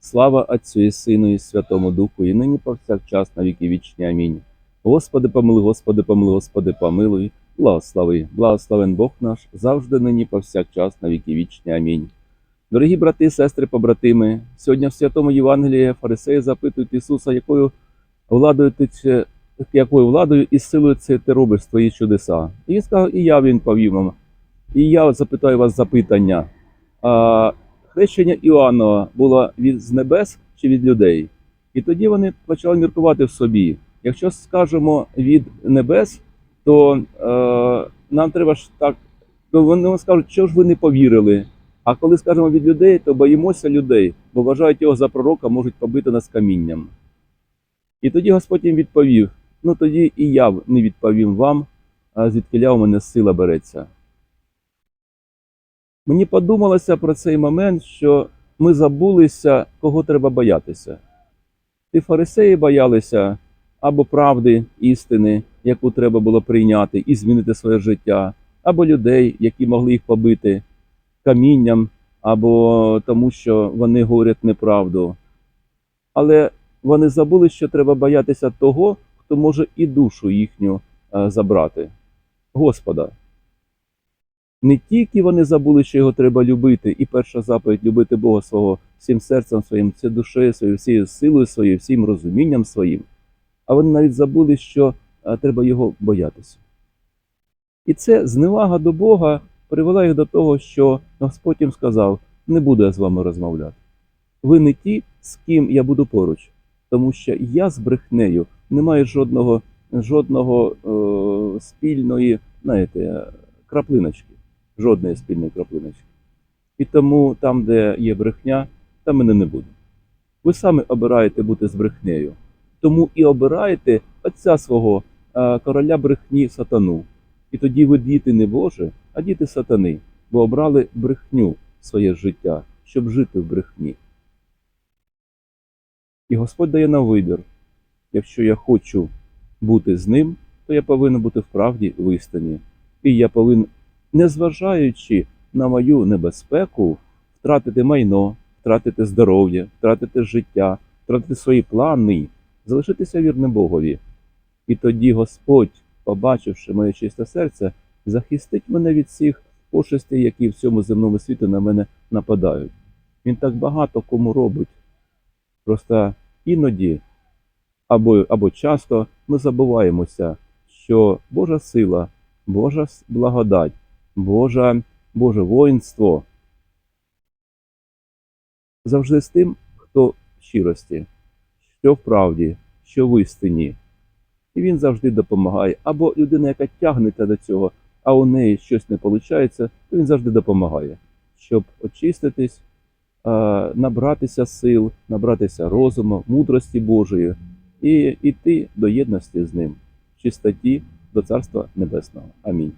Слава Отцю і Сину і Святому Духу, і нині повсякчас на віки вічні. Амінь. Господи помилуй, Господи помилуй, Господи помилуй, благослови, благословен Бог наш, завжди нині повсякчас на віки вічні. Амінь. Дорогі брати, сестри, побратими, сьогодні в святому Євангелії фарисеї запитують Ісуса, якою владою ти якою владою і силою це ти робиш твої чудеса. І він сказав, і я він повів вам. І я запитаю вас запитання. А, хрещення Іоаннова було від з небес чи від людей? І тоді вони почали міркувати в собі. Якщо скажемо від небес, то е, нам треба ж так, то вони скажуть, що ж ви не повірили. А коли скажемо від людей, то боїмося людей, бо вважають його за пророка, можуть побити нас камінням. І тоді Господь їм відповів: ну тоді і я не відповім вам, а звідкиля у мене сила береться. Мені подумалося про цей момент, що ми забулися, кого треба боятися. Ті фарисеї боялися або правди, істини, яку треба було прийняти і змінити своє життя, або людей, які могли їх побити камінням, або тому, що вони говорять неправду. Але вони забули, що треба боятися того, хто може і душу їхню е, забрати Господа. Не тільки вони забули, що його треба любити, і перша заповідь любити Бога свого всім серцем своїм, всією душею своєю, всією силою своєю, всім розумінням своїм, а вони навіть забули, що треба його боятися. І це зневага до Бога привела їх до того, що Господь їм сказав: не буду я з вами розмовляти. Ви не ті, з ким я буду поруч, тому що я з брехнею не маю жодного, жодного е, спільної, знаєте, краплиночки жодної спільної краплиночки. І тому там, де є брехня, там мене не буде. Ви самі обираєте бути з брехнею. Тому і обираєте отця свого е, короля брехні сатану. І тоді ви діти не Боже, а діти сатани, бо обрали брехню в своє життя, щоб жити в брехні. І Господь дає нам вибір. Якщо я хочу бути з ним, то я повинен бути в правді в істині. І я повинен незважаючи на мою небезпеку, втратити майно, втратити здоров'я, втратити життя, втратити свої плани, залишитися вірним Богові. І тоді Господь, побачивши моє чисте серце, захистить мене від всіх пошестей, які в цьому земному світі на мене нападають. Він так багато кому робить. Просто іноді або, або часто ми забуваємося, що Божа сила, Божа благодать, Божа, Боже воїнство завжди з тим, хто в щирості, що в правді, що в істині. І він завжди допомагає. Або людина, яка тягнеться до цього, а у неї щось не виходить, то він завжди допомагає, щоб очиститись, набратися сил, набратися розуму, мудрості Божої і йти до єдності з ним, чистоті до Царства Небесного. Амінь.